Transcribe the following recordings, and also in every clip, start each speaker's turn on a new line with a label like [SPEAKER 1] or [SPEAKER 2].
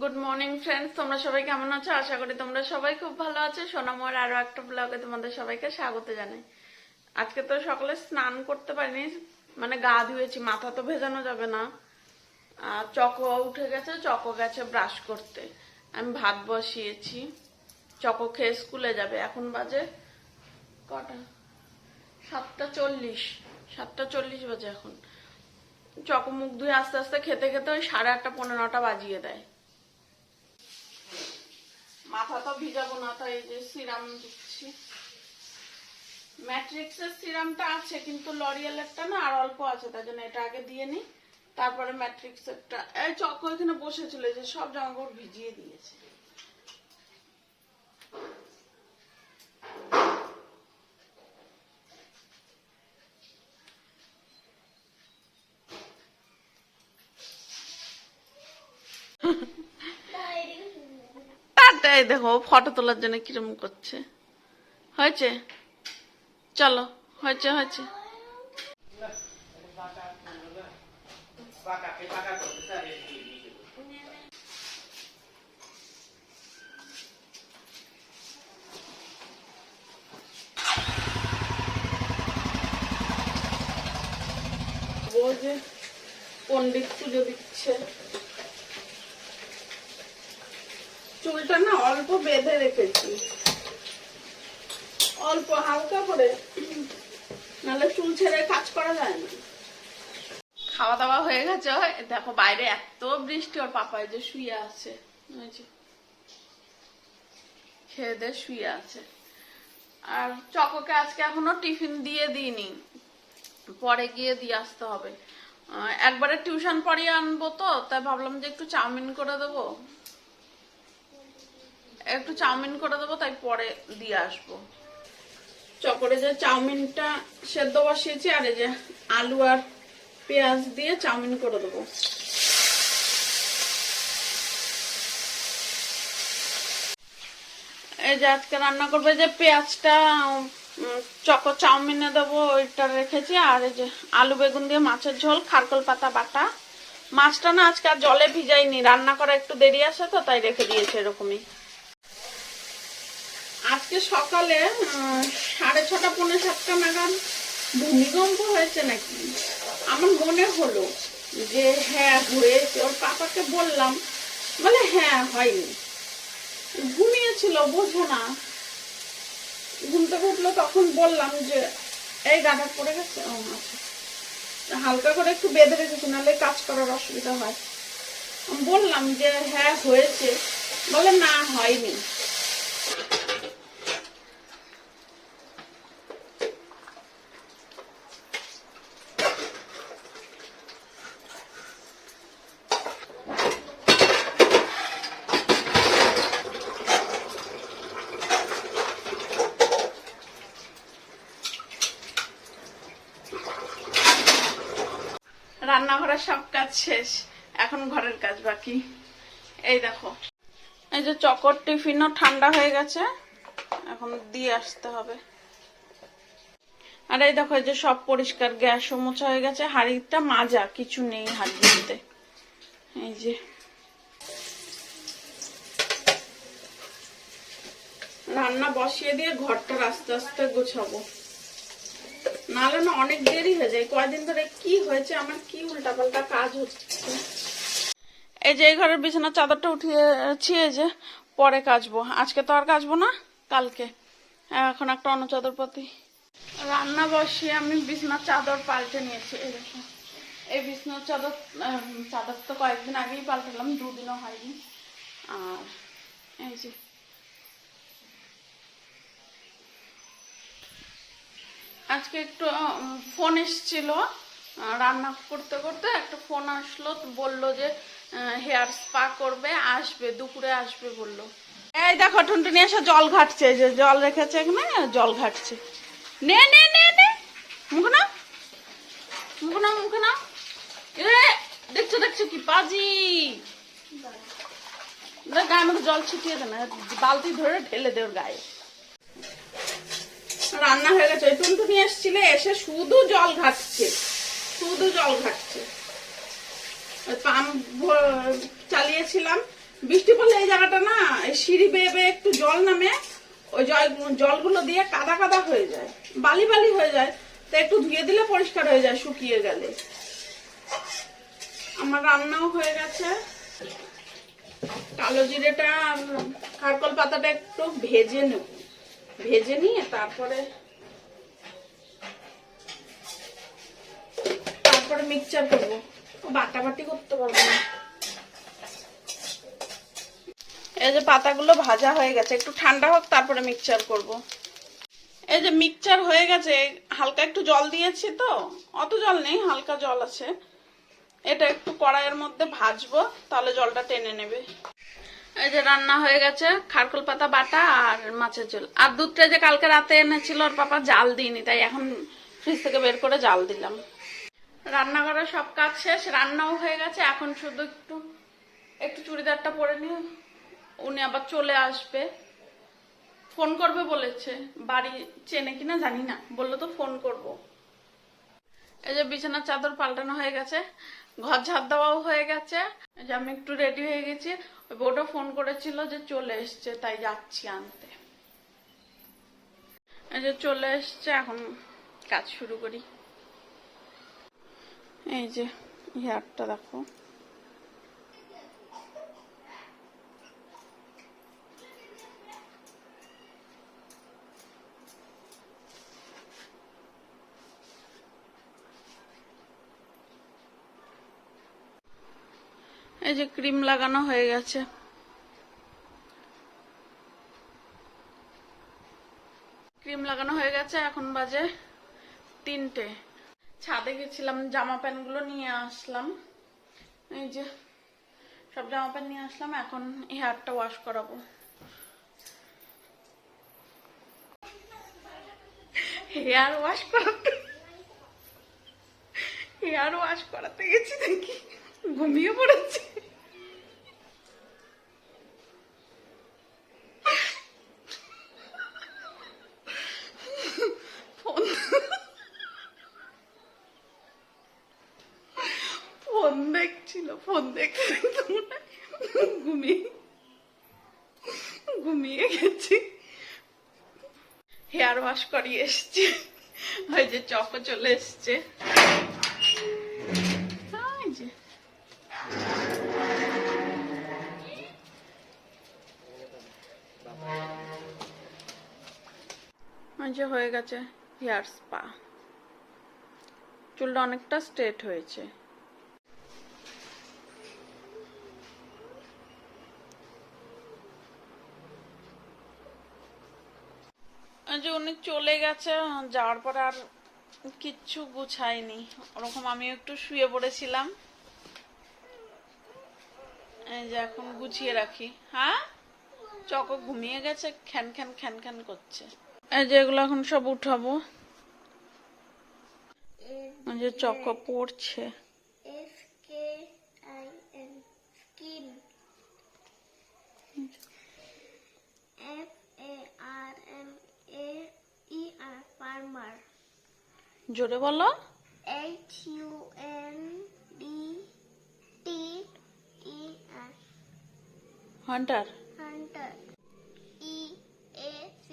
[SPEAKER 1] Good morning friends তোমরা সবাই কেমন আছো? আশা করি তোমরা সবাই খুব ভালো আছো। সোনামোর আরও একটা ব্লগে তোমাদের সবাইকে স্বাগত জানাই। আজকে তো সকালে স্নান করতে পারিনি মানে গা ধুয়েছি, মাথা তো ভেজানো যাবে না। আর চকো উঠে গেছে, চকো গেছে ব্রাশ করতে। আমি ভাত বসিয়েছি। চকো খেয়ে স্কুলে যাবে। এখন বাজে কটা? সাতটা চল্লিশ। সাতটা চল্লিশ বাজে এখন। চকো মুখ ধুয়ে আস্তে আস্তে খেতে খেতে ওই সাড়ে আটটা, পনেরো, নটা বাজিয়ে দেয়। মাথা তো ভিজাবো না, তাই যে সিরাম দিচ্ছি। ম্যাট্রিক্সের সিরামটা আছে, কিন্তু লরিয়ালেরটা না, আর অল্প আছে, তাই জন্য এটা আগে দিয়ে নি তারপরে ম্যাট্রিক্সেরটা এই চক্র এখানে বসেছিল যে সব জামা কাপড় ভিজিয়ে দিয়েছে। তারটাই দেখো ফটো তোলার জন্য কিরম করছে। হয়েছে? চলো হয়েছে হয়েছে। পণ্ডিত পুজো দিচ্ছে। চুলটা না অল্প বেঁধে রেখেছি। অল্প, হালকা করে। নাহলে চুল ছেড়ে কাজ করা যায় না। খাওয়া দাওয়া হয়ে গেছে। দেখো বাইরে এত বৃষ্টি, ওর পাপায় যে শুয়ে আছে। খেয়ে দিয়ে শুয়ে আছে। আর চকোকে আজকে এখনও টিফিন দিয়ে দিইনি। পরে গিয়ে দিয়ে আসতে হবে। একবারে টিউশন পড়িয়ে আনব তো, তাই ভাবলাম যে একটু চাউমিন করে দেবো। একটু চাউমিন করে দেবো, তাই পরে দিয়ে আসব। চকরে যে চাউমিনটা সেদ্ধ বসিয়েছি, আর এই যে আলু আর পেঁয়াজ দিয়ে চাউমিন করে দেবো। এই যে আজকে রান্না করবে যে পেঁয়াজটা চকো চাউমিনে দেবো, ওইটা রেখেছি, আর এই যে আলু বেগুন দিয়ে মাছের ঝোল, খারকল পাতা বাটা। মাছটা না আজকে আর জলে ভিজাইনি, রান্না করা একটু দেরি আসে তো, তাই রেখে দিয়েছে এরকমই। আজকে সকালে সাড়ে ছটা, পৌনে সাতটা নাগাদ ভূমিকম্প হয়েছে নাকি? আমার মনে হলো যে হ্যাঁ হয়েছে ওর পাপাকে বললাম, বলে হ্যাঁ হয়নি। ঘুমিয়েছিল, বোঝো না। ঘুম থেকে উঠল, তখন বললাম যে, এই গাটা পড়ে গেছে? ও আচ্ছা। হালকা করে একটু বেঁধে রেখেছি, নাহলে কাজ করার অসুবিধা হয়। বললাম যে হ্যাঁ হয়েছে। বলে, না, হয়নি। রান্নাঘরের সব কাজ শেষ। এখন ঘরের কাজ বাকি। এই দেখো। এই যে চকর টিফিনও ঠান্ডা হয়ে গেছে। এখন দিয়ে আসতে হবে। আর এই দেখো, এই যে সব পরিষ্কার গ্যাসও মোছা হয়ে গেছে। হাড়িটা মাজা, কিছু নেই হাড়িতে এই যে। রান্না বসিয়ে দিয়ে ঘরটা আস্তে আস্তে গোছাবো। নাহলে না অনেক দেরি হয়ে যায়। কয়দিন ধরে কি হয়েছে, আমার কি উল্টাপাল্টা কাজ হচ্ছে? এই যে এই ঘরের বিছানার চাদরটা উঠিয়েছি, এই যে পরে কাচবো। আজকে তো আর কাচবো না, কালকে। এখন একটা অন্য চাদর পাতি রান্না বসিয়ে আমি বিছানার চাদর পাল্টে নিয়েছি, এই দেখো। এই বিছানার চাদর চাদর তো কয়েকদিন আগেই পাল্টালাম, দুদিনও হয়নি। আর এই যে আজকে একটু ফোন এসেছিল রান্না করতে করতে একটা ফোন আসলো বলল যে হেয়ার স্পা করবে, আসবে, দুপুরে আসবে বলল। এই দেখো, টুনটুনি এসে জল ঘাটছে যে জল রেখেছে এখানে, জল ঘাটছে। নে নে নে নে, মুখ না মুখ না মুখ না এ, দেখছ দেখছ কি পাজি? গায়ে আমাকে জল ছিটিয়ে দে না, বালতি ধরে ঢেলে দে ওর গায়ে। রান্না হয়ে গেছে। ওই টুনটুনি এসেছিল, এসে শুধু জল ঘাটছে। শুধু জল ঘাটছে। পাম্প চালিয়েছিলাম। বৃষ্টি পড়লে এই জায়গাটা না সিঁড়ি বেয়ে বেয়ে একটু জল নামে, ওই জল, জলগুলো দিয়ে কাদা কাদা হয়ে যায়। বালি বালি হয়ে যায়। তো একটু ধুয়ে দিলে পরিষ্কার হয়ে যায়, শুকিয়ে গেলে। আমার রান্নাও হয়ে গেছে। কালো জিরেটা কারকল পাতাটা একটু ভেজে নেব। ভেজে নিয়ে তারপরে তারপরে মিক্সচার করব। বাটা বাটি করতে পারব না। এই যে পাতাগুলো ভাজা হয়ে গেছে, একটু ঠান্ডা হোক, তারপরে মিক্সচার করব। এই যে মিক্সচার হয়ে গেছে, হালকা একটু জল দিয়েছি তো, অত জল নেই, হালকা জল আছে। এটা একটু কড়াইয়ের মধ্যে ভাজবো, তাহলে জলটা টেনে নেবে। এই যে রান্না হয়ে গেছে, খারকুল পাতা, বাটা আর মাছের ঝোল। আর দুধটা যে কালকে রাতে এনেছিল ওর পাপা, জাল দিইনি, তাই এখন ফ্রিজ থেকে বের করে জাল দিলাম। রান্না করার সব কাজ শেষ, রান্নাও হয়ে গেছে, এখন শুধু একটু একটু চুড়িদারটা পরে নিয়ে উনি আবার চলে আসবে। ফোন করবে বলেছে, বাড়ি চেনে কিনা জানি না, বলল তো ফোন করব। এই যে বিছানার চাদর পাল্টানো হয়ে গেছে, ঘর ঝাড় দেওয়াও হয়ে গেছে। এই যে আমি একটু রেডি হয়ে গেছি। ওই বউটা ফোন করেছিল যে চলে এসছে, তাই যাচ্ছি আনতে। এই যে চলে এসছে, এখন কাজ শুরু করি। এই যে হেয়ারটা দেখো। এই যে ক্রিম লাগানো হয়ে গেছে। ক্রিম লাগানো হয়ে গেছে, এখন বাজে তিনটে। ছাদে গেছিলাম, জামা প্যান্টগুলো নিয়ে আসলাম। এই যে সব জামা প্যান্ট নিয়ে আসলাম, এখন হেয়ারটা ওয়াশ করাবো। হেয়ার ওয়াশ করাতে হেয়ার ওয়াশ করাতে গেছি দেখি ঘুমিয়ে পড়েছে ফোন ফোন দেখছিল ফোন দেখতে দেখতে মনে হয় ঘুমিয়ে ঘুমিয়ে গেছি। হেয়ার ওয়াশ করিয়ে এসছি। ওই যে চকো চলে এসছে। যে হয়ে গেছে হেয়ার স্পা। চুলটা অনেকটা স্ট্রেট হয়েছে। যে উনি চলে গেছে, যাওয়ার পর আর কিচ্ছু গুছাইনি ওরকম আমি একটু শুয়ে পড়েছিলাম। এই যে এখন গুছিয়ে রাখি। হ্যাঁ? চকো ঘুমিয়ে গেছে, খ্যান খ্যান খ্যান খ্যান করছে। এই যে এগুলো এখন সব উঠাবো। যে চকো পড়ছে।
[SPEAKER 2] জোরে বলো।
[SPEAKER 3] H U N D T E R
[SPEAKER 2] hunter
[SPEAKER 3] hunter E A C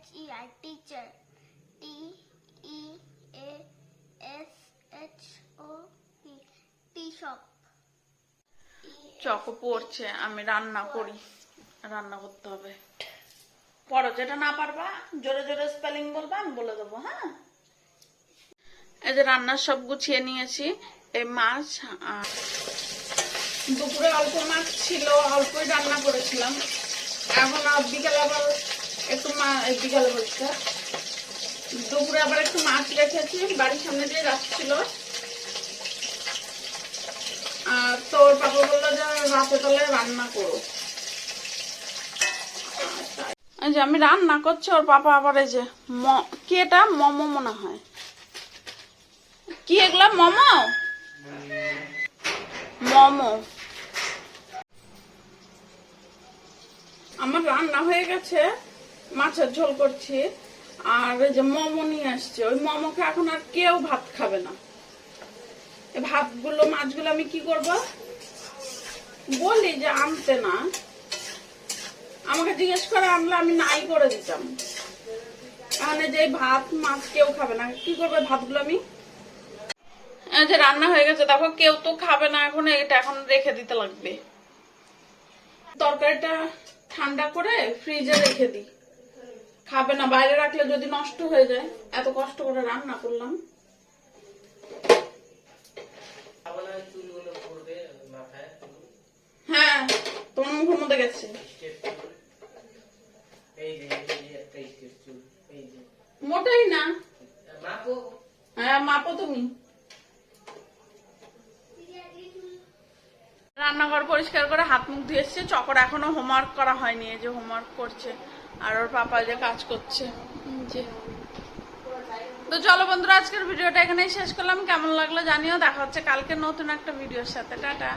[SPEAKER 3] H E R teacher T E A S H O P tea shop
[SPEAKER 2] চকো পড়ছে আমি রান্না করি। রান্না করতে হবে। পড়ো যেটা না পারবা জোরে জোরে স্পেলিং বলবা আমি বলে দেবো হ্যাঁ? এই যে রান্নার সব গুছিয়ে নিয়েছি, এই মাছ আর দুপুরে অল্প মাছ ছিল, অল্পই রান্না করেছিলাম। এখন বিকালে আবার একটু মা বিকালে বলছে দুপুরে আবার একটু মাছ রেখেছি, বাড়ির সামনে দিয়ে যাচ্ছিল। আর তোর পাপা বলল যে রাতে তাহলে রান্না করো। আমি রান্না করছি, ওর পাপা আবার এই যে কি এটা? মোমো মনে হয়। কি এগুলা? মোমো? মোমো। আমার রান্না হয়ে গেছে, মাছের ঝোল করছি, আর যে মোমো নিয়ে আসছে। ওই মোমোকে এখন আর কেউ ভাত খাবে না। ভাতগুলো, মাছগুলো আমি কি করব?
[SPEAKER 1] বলি যে আনতে না। আমাকে জিজ্ঞেস করে আনলে আমি নাই করে দিতাম। এখানে যে ভাত, মাছ কেউ খাবে না। কি করবে ভাতগুলো আমি? যে রান্না হয়ে গেছে দেখো কেউ তো খাবে না এখন এটা এখন রেখে দিতে লাগবে। তরকারিটা ঠান্ডা করে ফ্রিজে রেখে দিই। খাবে না বাইরে রাখলে যদি নষ্ট হয়ে যায় এত কষ্ট করে রান্না করলাম। হ্যাঁ তোমার মধ্যে গেছে। মোটেই না। হ্যাঁ মাপো তুমি। রান্নাঘর পরিষ্কার করে হাত মুখ ধুয়ে এসছে। চকর এখনও হোমওয়ার্ক করা হয়নি যে হোমওয়ার্ক করছে। আর ওর পাপা যে কাজ করছে। যে। তো চলো বন্ধুরা, আজকের ভিডিওটা এখানেই শেষ করলাম। কেমন লাগল জানিও। দেখা হচ্ছে কালকে নতুন একটা ভিডিওর সাথে। টাটা।